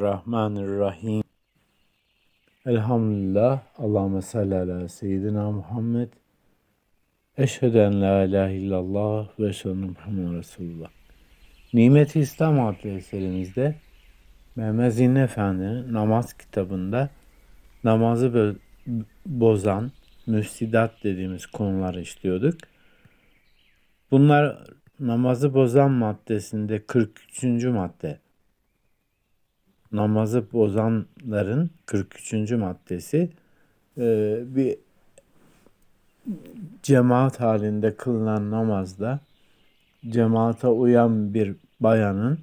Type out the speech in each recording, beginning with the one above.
Rahmanirrahim. Elhamdülillah. Allahümme salli ala seyyidina Muhammed. Eşhedü la ilahe illallah ve eşhedü Muhammed Resulullah. Nimet-i İslam adlı eserimizde Mehmet Zihni Efendi'nin namaz kitabında namazı bozan, müfsidat dediğimiz konuları işliyorduk. Bunlar namazı bozan maddesinde 43. madde namazı bozanların 43. maddesi e, bir cemaat halinde kılınan namazda cemaate uyan bir bayanın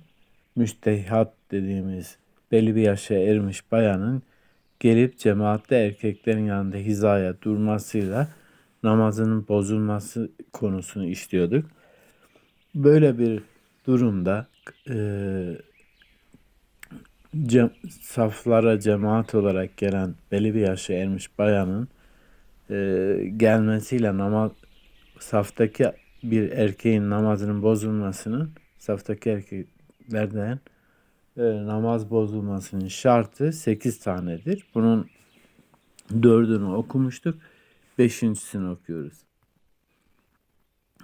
müştehat dediğimiz belli bir yaşa ermiş bayanın gelip cemaatte erkeklerin yanında hizaya durmasıyla namazının bozulması konusunu işliyorduk. Böyle bir durumda e, cem, saflara cemaat olarak gelen belli bir yaşa ermiş bayanın e, gelmesiyle namaz saftaki bir erkeğin namazının bozulmasının saftaki erkeklerden e, namaz bozulmasının şartı 8 tanedir. Bunun dördünü okumuştuk. Beşincisini okuyoruz.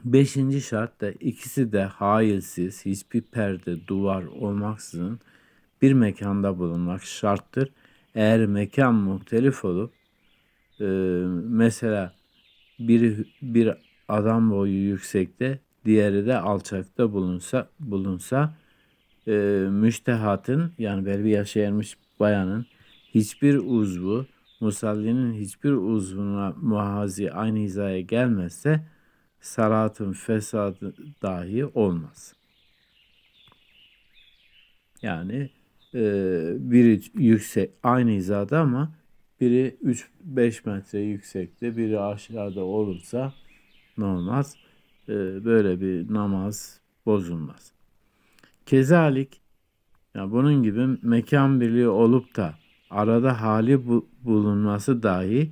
Beşinci şart da ikisi de hailsiz, hiçbir perde, duvar olmaksızın bir mekanda bulunmak şarttır. Eğer mekan muhtelif olup e, mesela biri bir adam boyu yüksekte, diğeri de alçakta bulunsa bulunsa e, müştehatın yani belli yaşa ermiş bayanın hiçbir uzvu musallinin hiçbir uzvuna muhazi aynı hizaya gelmezse salatın fesadı dahi olmaz. Yani e, biri yüksek aynı hizada ama biri 3-5 metre yüksekte biri aşağıda olursa ne olmaz? E, böyle bir namaz bozulmaz. Kezalik yani bunun gibi mekan birliği olup da arada hali bu, bulunması dahi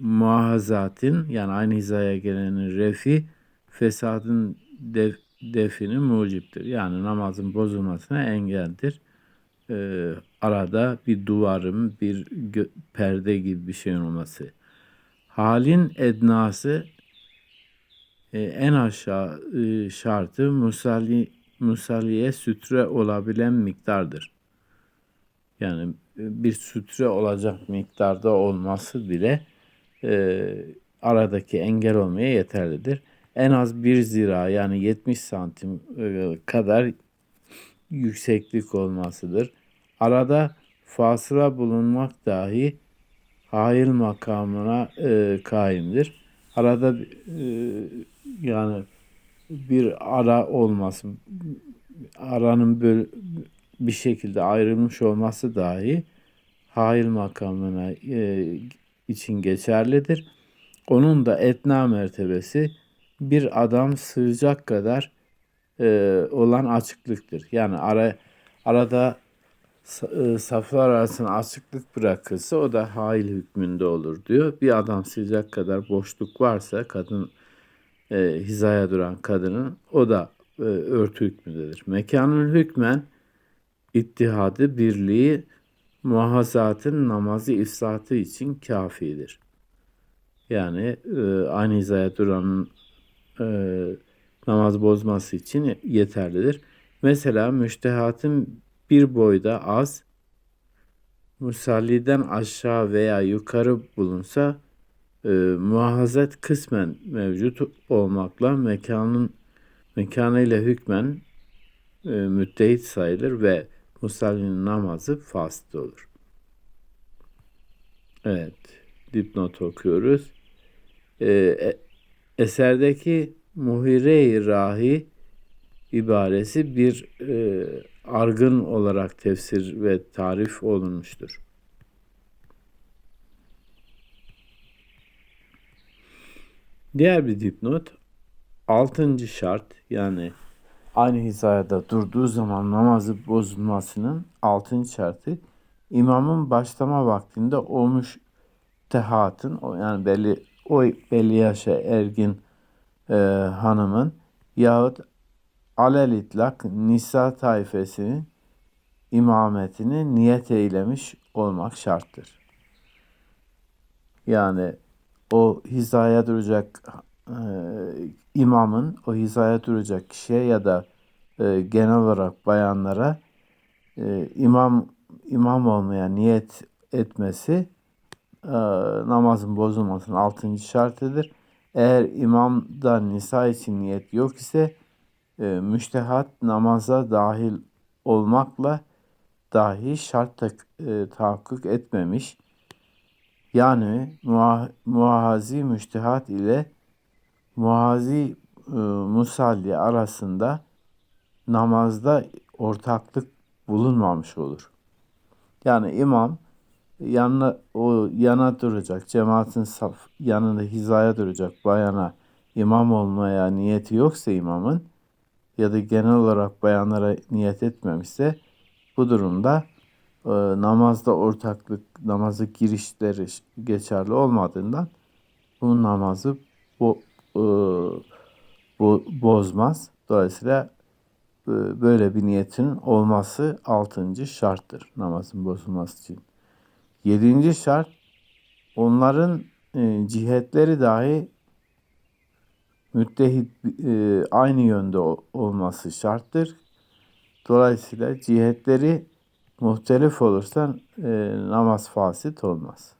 muahazatin yani aynı hizaya gelenin refi fesadın def, defini muciptir. Yani namazın bozulmasına engeldir. Ee, arada bir duvarın, bir perde gibi bir şeyin olması. Halin ednası e, en aşağı e, şartı musalli, musalliye sütre olabilen miktardır. Yani e, bir sütre olacak miktarda olması bile e, aradaki engel olmaya yeterlidir en az bir zira yani 70 santim e, kadar yükseklik olmasıdır. Arada fasıla bulunmak dahi hayır makamına e, kaimdir. Arada e, yani bir ara olmasın, aranın böyle bir şekilde ayrılmış olması dahi hayır makamına e, için geçerlidir. Onun da etna mertebesi bir adam sığacak kadar e, olan açıklıktır. Yani ara, arada e, saflar arasında açıklık bırakırsa o da hail hükmünde olur diyor. Bir adam sığacak kadar boşluk varsa kadın e, hizaya duran kadının o da e, örtü hükmündedir. Mekanın hükmen ittihadı, birliği muhazatın namazı ifsatı için kafidir. Yani e, aynı hizaya duranın e, namaz bozması için yeterlidir. Mesela müştehatın bir boyda az, musalliden aşağı veya yukarı bulunsa e, muhazet kısmen mevcut olmakla mekanın mekanıyla hükmen e, müttehit sayılır ve musallinin namazı fasit olur. Evet, dipnot okuyoruz. E, e Eserdeki muhire-i rahi ibaresi bir e, argın olarak tefsir ve tarif olunmuştur. Diğer bir dipnot, altıncı şart yani aynı hizada durduğu zaman namazı bozulmasının altıncı şartı imamın başlama vaktinde olmuş tehatın yani belli o belli yaşa ergin e, hanımın yahut alel itlak nisa tayfesinin imametini niyet eylemiş olmak şarttır. Yani o hizaya duracak e, imamın o hizaya duracak kişiye ya da e, genel olarak bayanlara e, imam imam olmaya niyet etmesi e, namazın bozulmasının altıncı şartıdır. Eğer imamda nisa için niyet yok ise e, müştehat namaza dahil olmakla dahi şart tak, e, tahakkuk etmemiş. Yani muah, muahazi ile muazi e, musalli arasında namazda ortaklık bulunmamış olur. Yani imam yanına o yana duracak, cemaatin saf yanında hizaya duracak bayana imam olmaya niyeti yoksa imamın ya da genel olarak bayanlara niyet etmemişse bu durumda e, namazda ortaklık, namazı girişleri geçerli olmadığından bu namazı bo, e, bo, bozmaz. Dolayısıyla e, böyle bir niyetin olması altıncı şarttır namazın bozulması için. Yedinci şart onların e, cihetleri dahi müttehit e, aynı yönde olması şarttır. Dolayısıyla cihetleri muhtelif olursa e, namaz fasit olmaz.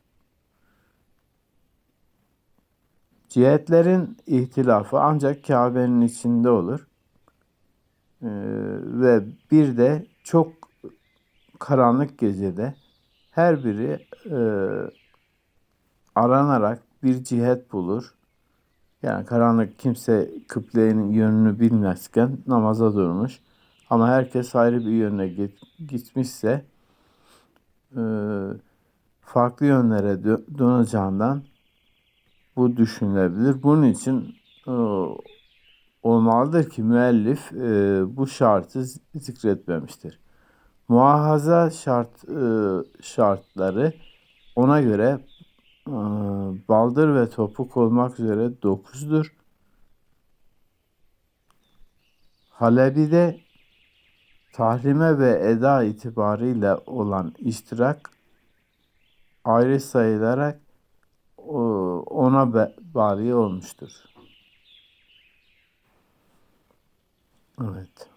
Cihetlerin ihtilafı ancak Kabe'nin içinde olur. Ee, ve bir de çok karanlık gecede her biri e, aranarak bir cihet bulur. Yani karanlık kimse kıblenin yönünü bilmezken namaza durmuş. Ama herkes ayrı bir yöne git, gitmişse e, farklı yönlere döneceğinden bu düşünülebilir. Bunun için e, olmalıdır ki müellif e, bu şartı zikretmemiştir. Muahaza şart e, şartları ona göre e, baldır ve topuk olmak üzere dokuzdur. Halebi'de tahrime ve eda itibariyle olan iştirak ayrı sayılarak ona bari olmuştur. Evet.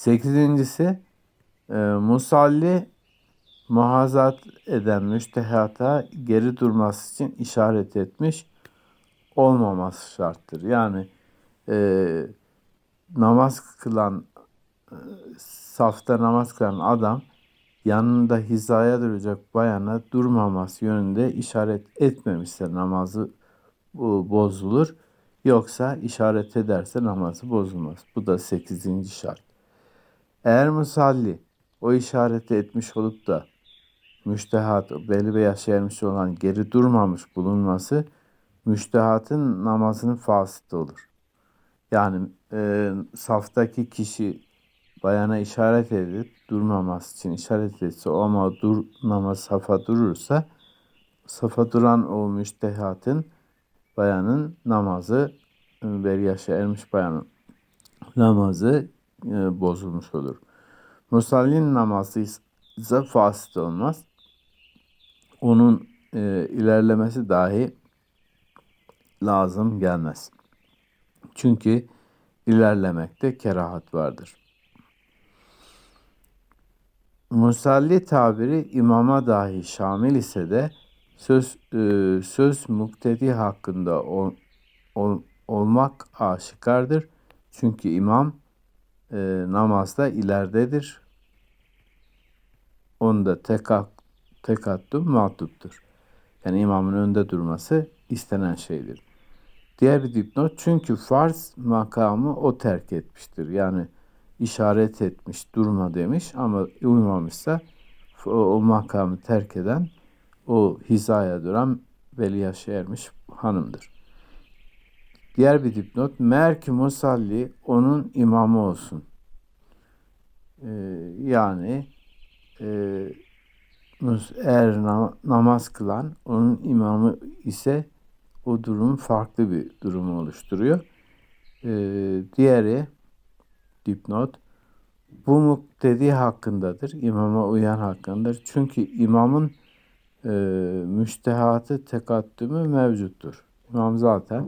Sekizincisi e, musalli muhazat eden müştehata geri durması için işaret etmiş olmaması şarttır. Yani e, namaz kılan e, safta namaz kılan adam yanında hizaya duracak bayana durmaması yönünde işaret etmemişse namazı bozulur. Yoksa işaret ederse namazı bozulmaz. Bu da sekizinci şart. Eğer musalli o işareti etmiş olup da müştehat belli bir yaşa ermiş olan geri durmamış bulunması müştehatın namazının fasıtı olur. Yani e, saftaki kişi bayana işaret edip durmaması için işaret etse ama dur namaz safa durursa safa duran o müştehatın bayanın namazı bir yaşa ermiş bayanın namazı e, bozulmuş olur. Musallin namazı ise fasit olmaz. Onun e, ilerlemesi dahi lazım gelmez. Çünkü ilerlemekte kerahat vardır. Musalli tabiri imama dahi şamil ise de söz e, söz muktedi hakkında ol, ol, olmak aşikardır. Çünkü imam e, namazda ileridedir. Onda tekak, tekattüm matuptur. Yani imamın önde durması istenen şeydir. Diğer bir dipnot çünkü farz makamı o terk etmiştir. Yani işaret etmiş, durma demiş ama uymamışsa o, o makamı terk eden o hizaya duran veli yaşa ermiş hanımdır. Diğer bir dipnot, meğer ki musalli onun imamı olsun. Ee, yani e, eğer namaz kılan onun imamı ise o durum farklı bir durum oluşturuyor. Ee, diğeri dipnot bu muktedi hakkındadır. İmama uyan hakkındadır. Çünkü imamın e, müştehatı tekaddümü mevcuttur. İmam zaten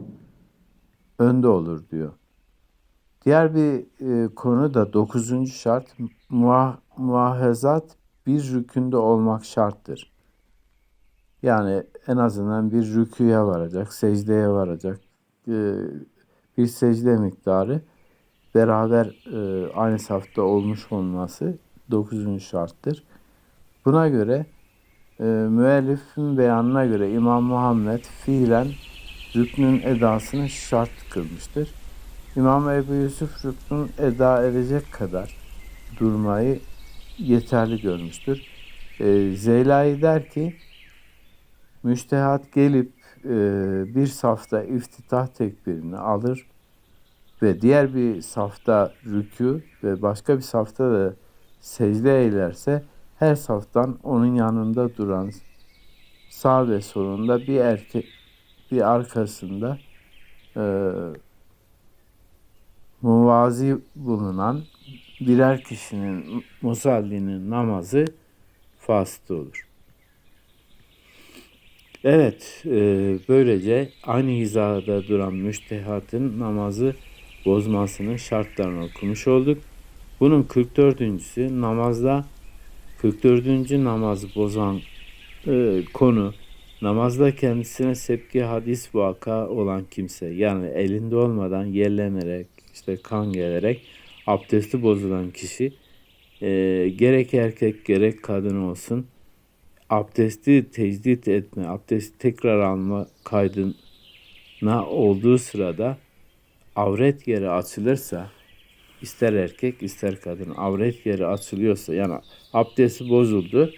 önde olur diyor. Diğer bir e, konu da dokuzuncu şart muah, muahezat bir rükünde olmak şarttır. Yani en azından bir rüküye varacak, secdeye varacak e, bir secde miktarı beraber e, aynı safta olmuş olması dokuzuncu şarttır. Buna göre e, müellifin beyanına göre İmam Muhammed fiilen rüknün edasını şart kılmıştır. İmam Ebu Yusuf rüknün eda edecek kadar durmayı yeterli görmüştür. E, Zeylai der ki, müştehat gelip e, bir safta iftitah tekbirini alır ve diğer bir safta rükû ve başka bir safta da secde eylerse her saftan onun yanında duran sağ ve solunda bir erkek bir arkasında e, muvazi bulunan birer kişinin musallinin namazı fasıt olur. Evet, e, böylece aynı hizada duran müştehatın namazı bozmasının şartlarını okumuş olduk. Bunun 44.sü namazda 44. namazı bozan e, konu namazda kendisine sepki hadis vaka olan kimse yani elinde olmadan yerlenerek işte kan gelerek abdesti bozulan kişi e, gerek erkek gerek kadın olsun abdesti tecdit etme, abdesti tekrar alma kaydına olduğu sırada avret yeri açılırsa ister erkek ister kadın avret yeri açılıyorsa yani abdesti bozuldu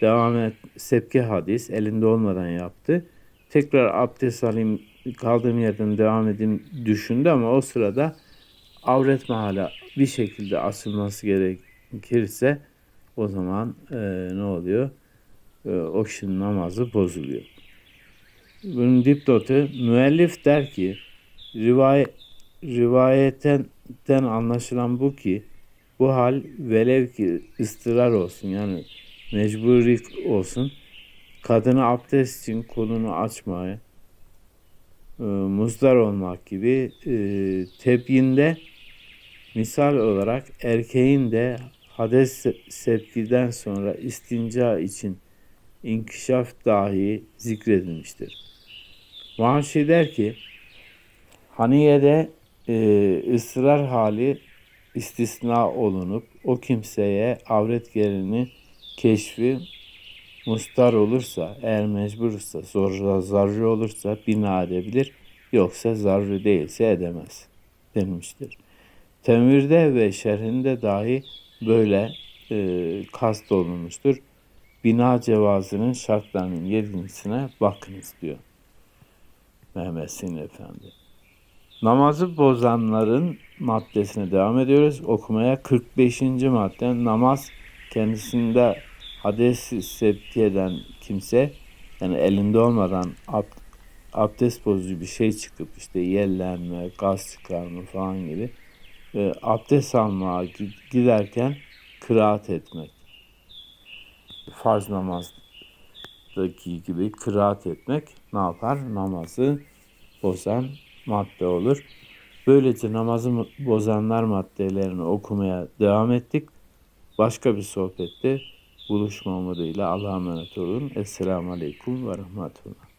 devam et sepke hadis elinde olmadan yaptı tekrar abdest alayım kaldığım yerden devam edeyim düşündü ama o sırada avret mahala bir şekilde açılması gerekirse o zaman e, ne oluyor? E, o kişinin namazı bozuluyor. Bunun dipnotu müellif der ki rivayet rivayetten anlaşılan bu ki bu hal velev ki ıstırar olsun yani mecburi olsun kadını abdest için kolunu açmaya e, muzdar olmak gibi e, tebyinde misal olarak erkeğin de hades sepkiden sonra istinca için inkişaf dahi zikredilmiştir. Vahşi der ki Haniye'de e, ısrar hali istisna olunup o kimseye avret yerini keşfi mustar olursa, eğer mecbursa, zorla zarrı olursa bina edebilir, yoksa zarrı değilse edemez denmiştir. Temirde ve şerhinde dahi böyle e, kast olunmuştur. Bina cevazının şartlarının yedincisine bakınız diyor Mehmet Sin Efendi. Namazı bozanların maddesine devam ediyoruz. Okumaya 45. madde namaz kendisinde hadis septi eden kimse yani elinde olmadan ab, abdest bozucu bir şey çıkıp işte yellenme, gaz çıkarma falan gibi e, abdest almaya giderken kıraat etmek. Farz namazdaki gibi kıraat etmek ne yapar? Namazı bozan madde olur. Böylece namazı bozanlar maddelerini okumaya devam ettik. Başka bir sohbette buluşma umuduyla Allah'a emanet olun. Esselamu Aleyküm ve Rahmetullah.